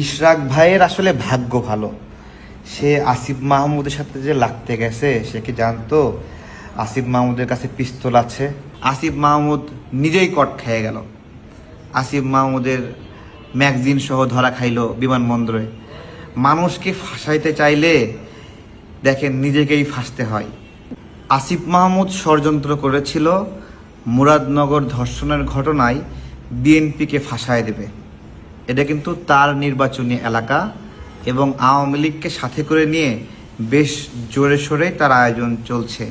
ইশরাক ভাইয়ের আসলে ভাগ্য ভালো। সে আসিফ মাহমুদের সাথে যে লাগতে গেছে, সে কি জানতো? আসিফ মাহমুদের কাছে পিস্তল আছে। আসিফ মাহমুদ নিজেই কট খেয়ে গেল। আসিফ মাহমুদের ম্যাগজিন সহ ধরা খাইলো বিমানবন্দরে। মানুষকে ফাঁসাইতে চাইলে দেখেন নিজেকেই ফাঁসতে হয়। আসিফ মাহমুদ ষড়যন্ত্র করেছিল, মুরাদনগর ধর্ষণের ঘটনায় বিএনপিকে ফাঁসায় দেবে। এটা কিন্তু তার নির্বাচনী এলাকা এবং আওয়ামী লীগকে সাথে করে নিয়ে বেশ জোরে সোরে তার আয়োজন চলছে।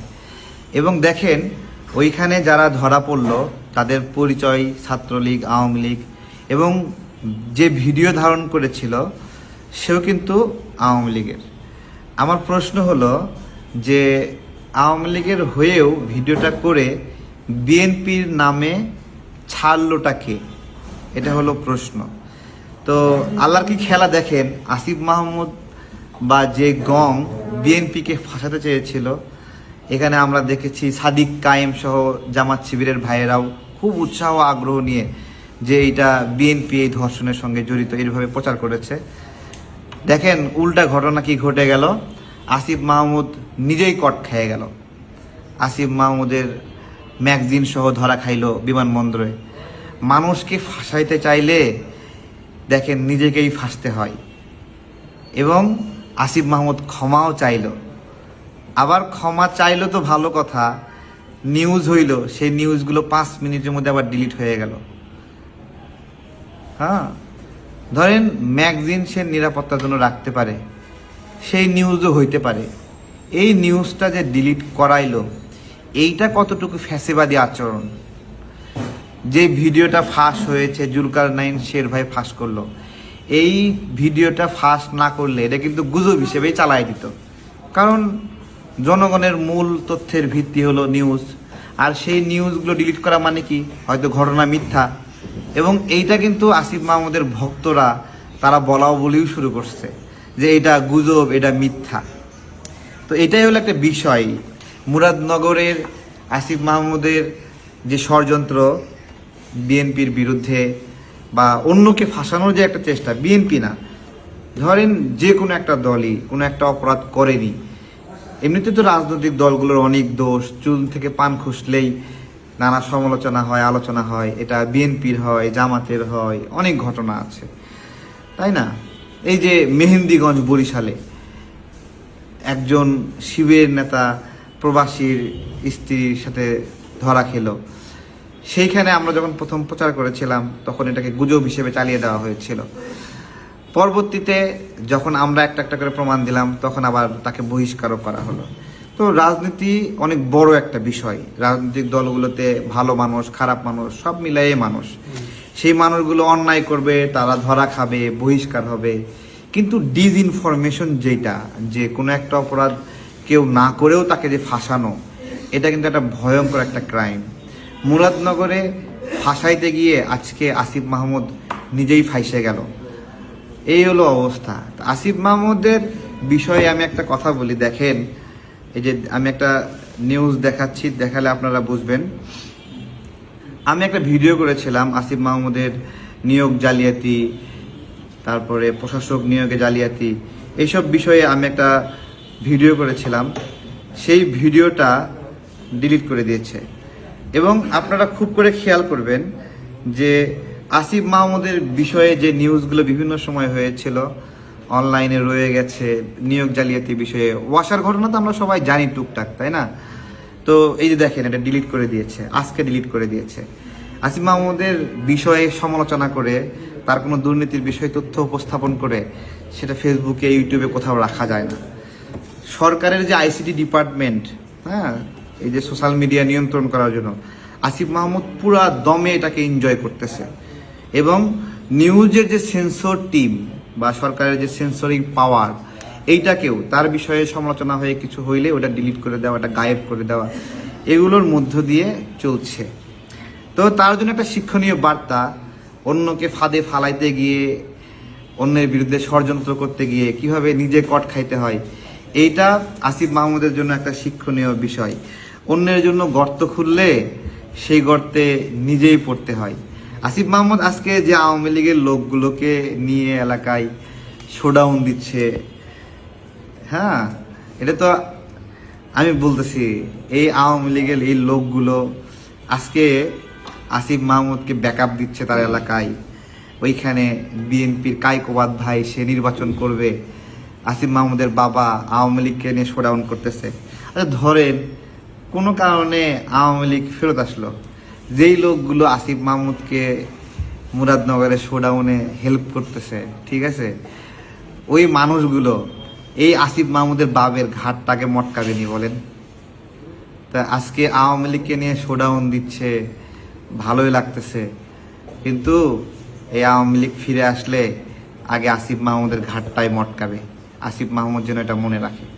এবং দেখেন, ওইখানে যারা ধরা পড়ল, তাদের পরিচয়, ছাত্রলীগ, আওয়ামী লীগ এবং যে ভিডিও ধারণ করেছিল, সেও কিন্তু আওয়ামী লীগের। আমার প্রশ্ন হলো যে, আওয়ামী লীগের হয়েও ভিডিওটা করে বিএনপির নামে ছাড়লোটা কে? এটা হলো প্রশ্ন। তো আল্লাহর কি খেলা দেখেন? আসিফ মাহমুদ বা যে গং বিএনপিকে ফাঁসাতে চেয়েছিল, এখানে আমরা দেখেছি সাদিক কায়েম সহ জামাত শিবিরের ভাইয়েরাও খুব উৎসাহ আগ্রহ নিয়ে যে এটা বিএনপি এই ধর্ষণের সঙ্গে জড়িত এইভাবে প্রচার করেছে। দেখেন উল্টা ঘটনা কি ঘটে গেল? আসিফ মাহমুদ নিজেই কট খেয়ে গেল। আসিফ মাহমুদের ম্যাগজিন সহ ধরা খাইলো বিমানবন্দরে। মানুষকে ফাঁসাইতে চাইলে দেখেন নিজেকেই ফাঁসতে হয়। এবং আসিফ মাহমুদ ক্ষমাও চাইলো। আবার ক্ষমা চাইলো তো ভালো কথা নিউজ হইল, সেই নিউজগুলো পাঁচ মিনিটের মধ্যে আবার ডিলিট হয়ে গেল। হ্যাঁ ধরেন ম্যাগজিন সে নিরাপত্তার জন্য রাখতে পারে, সেই নিউজও হইতে পারে। এই নিউজটা যে ডিলিট করাইলো, এইটা কতটুকু ফ্যাসিবাদী আচরণ? যে ভিডিওটা ফাঁস হয়েছে, জুলকার নাইন শের ভাই ফাঁস করল। এই ভিডিওটা ফাঁস না করলে এটা কিন্তু গুজব হিসেবেই চালাই দিত। কারণ জনগণের মূল তথ্যের ভিত্তি হলো নিউজ। আর সেই নিউজগুলো ডিলিট করা মানে কি? হয়তো ঘটনা মিথ্যা। এবং এইটা কিন্তু আসিফ মাহমুদের ভক্তরা, তারা বলাও বলেও শুরু করছে যে এটা গুজব, এটা মিথ্যা। তো এটাই হলো একটা বিষয়। মুরাদনগরের আসিফ মাহমুদের যে ষড়যন্ত্র বিএনপির বিরুদ্ধে বা অন্যকে ফাঁসানোর যে একটা চেষ্টা, বিএনপি না। ধরেন যে কোনো একটা দলই কোনো একটা অপরাধ করেনি। এমনিতে তো রাজনৈতিক দলগুলোর অনেক দোষ, চুল থেকে পান খুসলেই নানা সমালোচনা হয়, আলোচনা হয়, এটা বিএনপির হয়, জামাতের হয়, অনেক ঘটনা আছে। তাই না? এই যে মেহেন্দিগঞ্জ বরিশালে একজন শিবের নেতা প্রবাসীর স্ত্রীর সাথে ধরা খেলো। সেইখানে আমরা যখন প্রথম প্রচার করেছিলাম, তখন এটাকে গুজব হিসেবে চালিয়ে দেওয়া হয়েছিল। পরবর্তীতে যখন আমরা একটা একটা করে প্রমাণ দিলাম, তখন আবার তাকে বহিষ্কারও করা হলো। তো রাজনীতি অনেক বড় একটা বিষয়। রাজনৈতিক দলগুলোতে ভালো মানুষ, খারাপ মানুষ, সব মিলাই মানুষ। সেই মানুষগুলো অন্যায় করবে, তারা ধরা খাবে, বহিষ্কার হবে। কিন্তু ডিজইনফরমেশন যেটা, যে কোনো একটা অপরাধ কেউ না করেও তাকে যে ফাঁসানো, এটা কিন্তু একটা ভয়ঙ্কর একটা ক্রাইম মুরাদনগরে ফাঁসাইতে গিয়ে আজকে আসিফ মাহমুদ নিজেই ফাইসে গেল। এই হলো অবস্থা। আসিফ মাহমুদের বিষয়ে আমি একটা কথা বলি। দেখেন, এই যে আমি একটা নিউজ দেখাচ্ছি, দেখালে আপনারা বুঝবেন। আমি একটা ভিডিও করেছিলাম আসিফ মাহমুদের নিয়োগ জালিয়াতি, তারপরে প্রশাসক নিয়োগে জালিয়াতি এইসব বিষয়ে আমি একটা ভিডিও করেছিলাম। সেই ভিডিওটা ডিলিট করে দিয়েছে। এবং আপনারা খুব করে খেয়াল করবেন যে আসিফ মাহমুদের বিষয়ে যে নিউজগুলো বিভিন্ন সময় হয়েছিল, অনলাইনে রয়ে গেছে নিয়োগ জালিয়াতি বিষয়ে। ওয়াসার ঘটনা তো আমরা সবাই জানি টুকটাক, তাই না? তো এই যে দেখেন, এটা ডিলিট করে দিয়েছে, আজকে ডিলিট করে দিয়েছে। আসিফ মাহমুদের বিষয়ে সমালোচনা করে, তার কোনো দুর্নীতির বিষয়ে তথ্য উপস্থাপন করে, সেটা ফেসবুকে ইউটিউবে কোথাও রাখা যায় না। সরকারের যে আইসিটি ডিপার্টমেন্ট হ্যাঁ এই যে সোশ্যাল মিডিয়া নিয়ন্ত্রণ করার জন্য। আসিফ মাহমুদ পুরা দমে এটাকে এনজয় করতেছে। এবং নিউজের যে সেন্সর টিম বা সরকারের যে সেন্সরিং পাওয়ার এইটাকেও তার বিষয়ে সমালোচনা হয়ে কিছু হইলে ওটা ডিলিট করে দেওয়া, ওটা গায়েব করে দেওয়া, এগুলোর মধ্য দিয়ে চলছে। তো তার জন্য একটা শিক্ষণীয় বার্তা, অন্যকে ফাঁদে ফালাইতে গিয়ে, অন্যের বিরুদ্ধে ষড়যন্ত্র করতে গিয়ে কীভাবে নিজে কট খাইতে হয়, এইটা আসিফ মাহমুদের জন্য একটা শিক্ষণীয় বিষয়। অন্যের জন্য গর্ত খুললে সেই গর্তে নিজেই পড়তে হয়। আসিফ মাহমুদ আজকে যে আওয়ামী লীগের লোকগুলোকে নিয়ে এলাকায় শোডাউন দিচ্ছে হ্যাঁ এটা তো আমি বলতেছি, এই আওয়ামী লীগের এই লোকগুলো আজকে আসিফ মাহমুদকে ব্যাকআপ দিচ্ছে তার এলাকায়। ওইখানে বিএনপির কাইকোবাদ ভাই সে নির্বাচন করবে। আসিফ মাহমুদের বাবা আওয়ামী লীগকে নিয়ে শোডাউন করতেছে। আচ্ছা ধরেন কোনো কারণে আওয়ামী লীগ ফেরত আসলো। যেই লোকগুলো আসিফ মাহমুদকে মুরাদনগরের শোডাউনে হেল্প করতেছে, ঠিক আছে? ওই মানুষগুলো, এই আসিফ মাহমুদের বাবের ঘাটটাকে মটকাবে নি বলেন। তা আজকে আওয়ামী লীগকে নিয়ে শোডাউন দিচ্ছে, ভালোই লাগতেছে। কিন্তু এই আওয়ামী লীগ ফিরে আসলে আগে আসিফ মাহমুদের ঘাটটাই মটকাবে। আসিফ মাহমুদ যেন এটা মনে রাখে।